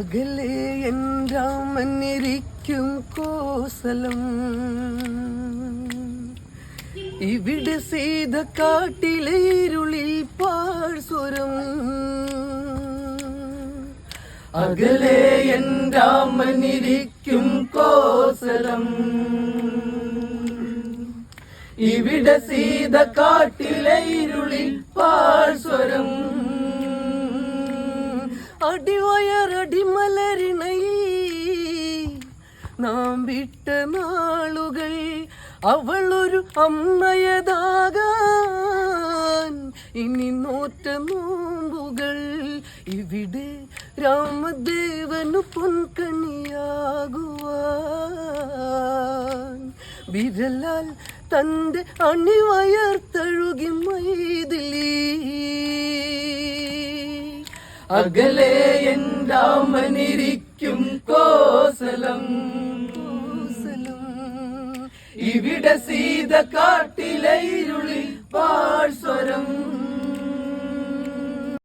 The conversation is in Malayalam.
അകലെ എൻ രാമനിരിക്കും കോസലം. ഇവിടെ സീത കാട്ടിലെ ഇരുളിൽ പാഴ്സ്വരം അകലെ എൻ രാമനിരിക്കും കോസലം. ഇവിടെ സീത കാട്ടിലെ ഇരുളിൽ അടിവയറടിമലരിണയിൽ നാം വിട്ട നാളുകൾ ഒരു അമ്മയതാകാൻ. ഇനി നോറ്റ നോമ്പുകൾ ഇവിടെ രാമദേവനു പൊൻകണിയാകുവാൻ. വിരലാൽ തന്റെ അണിവയർ തഴുകി മൈതിലി അകലെ എന്താമനിരിക്കും കോസലം. ഇവിടെ സീത കാട്ടിലെ ഇരുളി